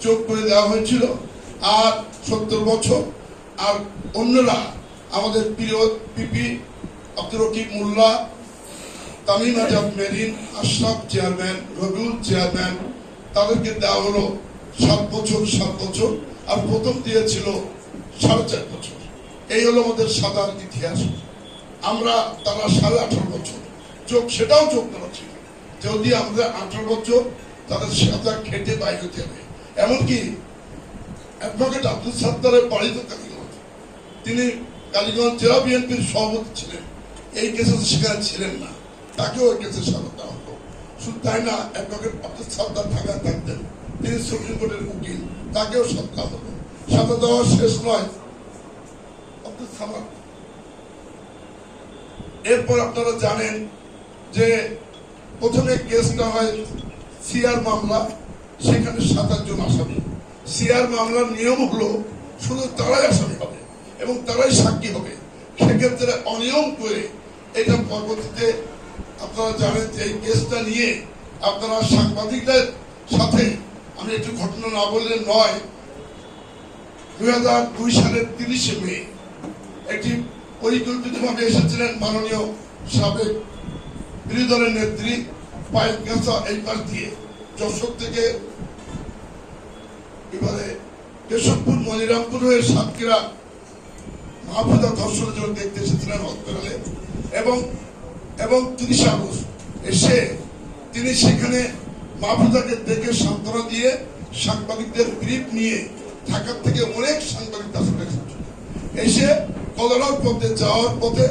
যোগ করে দেওয়া হয়েছিল। আর সত্তর বছর। আর অন্যরা, আমাদের প্রিয় PP Abdur Molla, Tamim Azad Merin, Ashraf chairman, Rabiul chairman, তাদেরকে দেওয়া হলো সাত বছর সাত বছর। আর প্রথম দিয়েছিল সাড়ে চার বছর। এই হলো আমাদের সাধারণ ইতিহাস। আমরা তারা সাড়ে আঠারো বছর। যোগ, সেটাও যোগ করা ছিল। যদি আমাদের আঠারো বছর তাদের সাজা খেটে বাইরে হতে হবে। এমনকি অ্যাডভোকেট আব্দুল সাত্তারের বাড়ি তো কালীগঞ্জ। তিনি কালীগঞ্জ জেলা বিএনপির সভাপতি ছিলেন। এই কেসে সেখানে ছিলেন না। তাকেও ওই কেসে সাজা দেওয়া হলো। শুধু তাই না, অ্যাডভোকেট আব্দুল সাত্তার ঢাকায় থাকতেন। তিনি সুপ্রিম কোর্টের উকিল। তাকেও সাজা হলো। সাজা দেওয়া শেষ নয়। আব্দুল সামাদ। এরপর আপনারা জানেন যে প্রথমে কেসটা হয় সিআর মামলা, সেখানে সাতাশ জন আসামি। সিআর মামলার নিয়ম হলো, শুধু তারাই আসামি হবে এবং তারাই সাক্ষী হবে। সেক্ষেত্রে অনিয়ম করে এটা পরবর্তীতে আপনারা জানেন যে এই কেসটা নিয়ে আপনারা সাংবাদিকদের সাথে, আমি একটু ঘটনা না বললে নয়, দুই হাজার দুই সালের তিরিশে মে, একটি পরিকল্পিতভাবে এসেছিলেন মাননীয় সাবেক বিরোধী দলের নেত্রী পাইপ গাছা এই পাশ দিয়ে যশোর থেকে এবারে কেশবপুর, মনিরামপুর হয়ে সাতক্ষীরা মাহফুজা ধর্ষণের জন্য দেখতে এসেছিলেন হসপিটালে এবং এবং তিরিশে আগস্ট এসে তিনি সেখানে মাহফুজাকে দেখে সান্ত্বনা দিয়ে সাংবাদিকদের ব্রিফ নিয়ে ঢাকার থেকে অনেক সাংবাদিক তার এসে কলরার পথে যাওয়ার পথে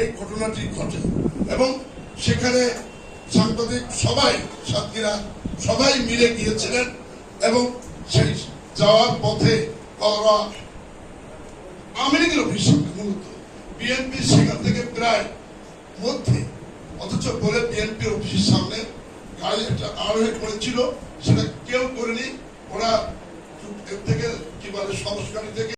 এই ঘটনাটি ঘটে। এবং সেখানে সাংবাদিক সবাই, সাথীরা সবাই মিলে গিয়েছিলেন এবং সেই যাওয়ার পথে অফিস মূলত। বিএনপি সেখান থেকে প্রায় মধ্যে, অথচ বলে বিএনপির অফিসের সামনে গাড়ি একটা আর হয়ে পড়েছিল, সেটা কেউ করেনি। ওরা থেকে কি বলে সংস্কারী থেকে